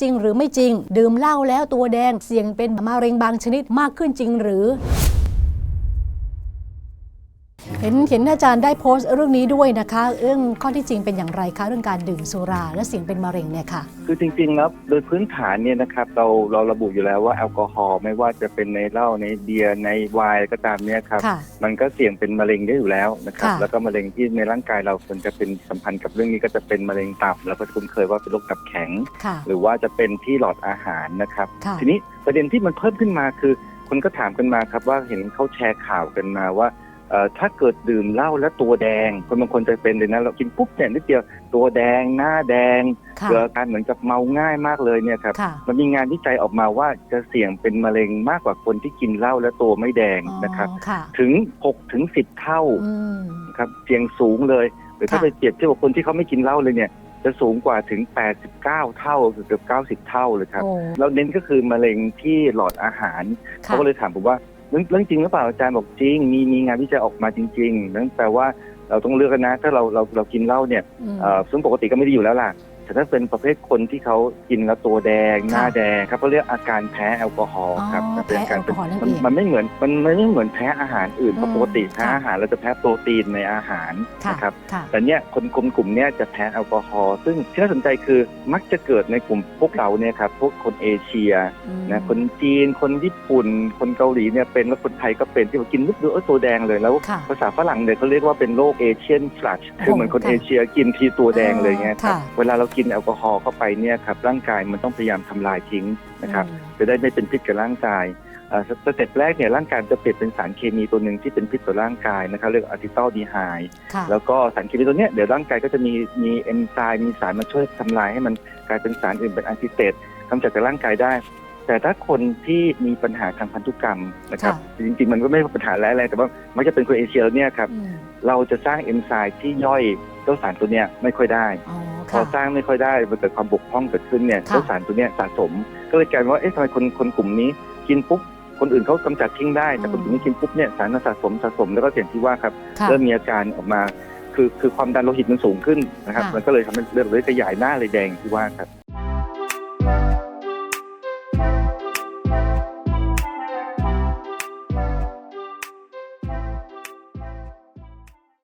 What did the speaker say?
จริงหรือไม่จริง ดื่มเหล้าแล้วตัวแดงเสี่ยงเป็นมะเร็งบางชนิดมากขึ้นจริงหรือ เห็นเห็นอาจารย์ได้โพสต์เรื่องนี้ด้วยนะคะ เรื่องข้อที่จริงเป็นอย่างไรคะ เรื่องการดื่มสุราและเสี่ยงเป็นมะเร็งเนี่ยค่ะ คือจริงๆแล้วโดยพื้นฐานเนี่ยนะครับเราเราระบุอยู่แล้วว่าแอลกอฮอล์ไม่ว่าจะเป็นในเหล้าในเบียร์ในไวน์ก็ตามเนี่ยครับค่ะมันก็เสี่ยงเป็นมะเร็งได้อยู่แล้วนะครับค่ะ แล้วก็มะเร็งที่ในร่างกายเราส่วนจะเป็นสัมพันธ์กับเรื่องนี้ก็จะเป็นมะเร็งตับแล้วก็คุ้นเคยว่าเป็นโรคตับแข็ง ค่ะ หรือว่าจะเป็นที่หลอดอาหารนะครับ ค่ะ ทีนี้ประเด็นที่มันเพิ่มขึ้นมาคือ คนก็ถามกันมาครับว่าเห็นเขาแชร์ข่าวกันมาว่าเอ่อ ถ้าเกิดดื่มเหล้าแล้วตัวแดง คนบางคนจะเป็นเลยนะเรากินปุ๊บเนี่ยนิดเดียวตัวแดงหน้าแดงค่ะเกิดอาการเหมือนกับเมาง่ายมากเลยเนี่ยครับค่ะมันมีงานวิจัยออกมาว่าจะเสี่ยงเป็นมะเร็งมากกว่าคนที่กินเหล้าและตัวไม่แดงนะครับอ๋อค่ะถึง6ถึง10 เท่าอืมนะครับเสี่ยงสูงเลยหรือถ้าค่ะไปเปรียบเทียบกับคนที่เขาไม่กินเหล้าเลยเนี่ยจะสูงกว่าถึง 89 เท่าเกือบ90 เท่าเลยครับโอ้เราเน้นก็คือมะเร็งที่หลอดอาหารค่ะเขาก็เลยถามผมว่า เรื่องเรื่องจริงหรือเปล่าอาจารย์บอกจริง มีมีงานวิจัยออกมาจริงๆนั่นแปลว่าเราต้องเลือกกันนะ ถ้าเราเราเรากินเหล้าเนี่ยอืมเอ่อซึ่งปกติก็ไม่ได้อยู่แล้วล่ะ แต่ถ้าเป็นประเภทคนที่เขากินแล้วตัวแดงหน้าค่ะแดงครับเขาเรียกอาการแพ้แอลกอฮอล์ครับอ๋อมันเป็นอาการแพ้แอลกอฮอล์นั่นมันเองมันไม่เหมือนมันมันไม่เหมือนแพ้อาหารอื่นเพราะอืมปกติแพ้ค่ะอาหารเราจะแพ้โปรตีนในอาหารค่ะนะครับค่ะแต่เนี่ยคนกลุ่มกลุ่มเนี้ยจะแพ้แอลกอฮอล์ซึ่งที่น่าสนใจคือมักจะเกิดในกลุ่มพวกเราเนี่ยครับพวกคนเอเชียอืมนะคนจีนคนญี่ปุ่น คนเกาหลีเนี่ยเป็นแล้วคนไทยก็เป็นที่พอกินปุ๊บดูเออตัวแดงเลยแล้วค่ะภาษาฝรั่งเนี่ยเขาเรียกว่าเป็นโรคเอเชียนฟลัชคือเหมือนคนค่ะเอเชียกินทีตัวแดงเลยเงี้ยครับค่ะเวลาเรากินแอลกอฮอล์เข้าไปเนี่ยครับร่างกายมันต้องพยายามทำลายทิ้งนะครับอืมจะได้ไม่เป็นพิษกับร่างกายเอ่อสสเต็ปแรกเนี่ยร่างกายจะเปลี่ยนเป็นสารเคมีตัวหนึ่งที่เป็นพิษต่อร่างกายนะครับเรียกอะซิตอลดีไฮค่ะแล้วก็สารเคมีตัวเนี้ยเดี๋ยวร่างกายก็จะมีมีเอนไซม์มีสารมาช่วยทำลายให้มันกลายเป็นสารอื่นเป็นแอนติเตตกำจัดจากร่างกายได้ แต่ถ้าคนที่มีปัญหาทางพันธุกรรมนะครับจริงๆมันก็ไม่ใช่ปัญหาแล้วอะไรแต่ว่ามันจะเป็นคนเอเชียเนี่ยครับอืมเราจะสร้างเอนไซม์ที่ย่อยเจ้าสารตัวเนี้ยไม่ค่อยได้อ๋อ พอค่ะสร้างไม่ค่อยได้มันเกิดความบกพร่องเกิดขึ้นเนี่ยค่ะเจ้าสารตัวเนี้ยสะสม ก็เลยกลายเป็นว่าเอ๊ะทำไมคนคนกลุ่มนี้กินปุ๊บคนอื่นเขากำจัดทิ้งได้แต่คนกลุ่มนี้กินปุ๊บเนี่ยสารมันสะสมสะสมแล้วก็อย่างที่ว่าครับค่ะเริ่มมีอาการออกมาคือคือความดันโลหิตมันสูงขึ้นนะครับค่ะมันก็เลยทำให้เลือดเลยขยายหน้าเลยแดงที่ว่าครับ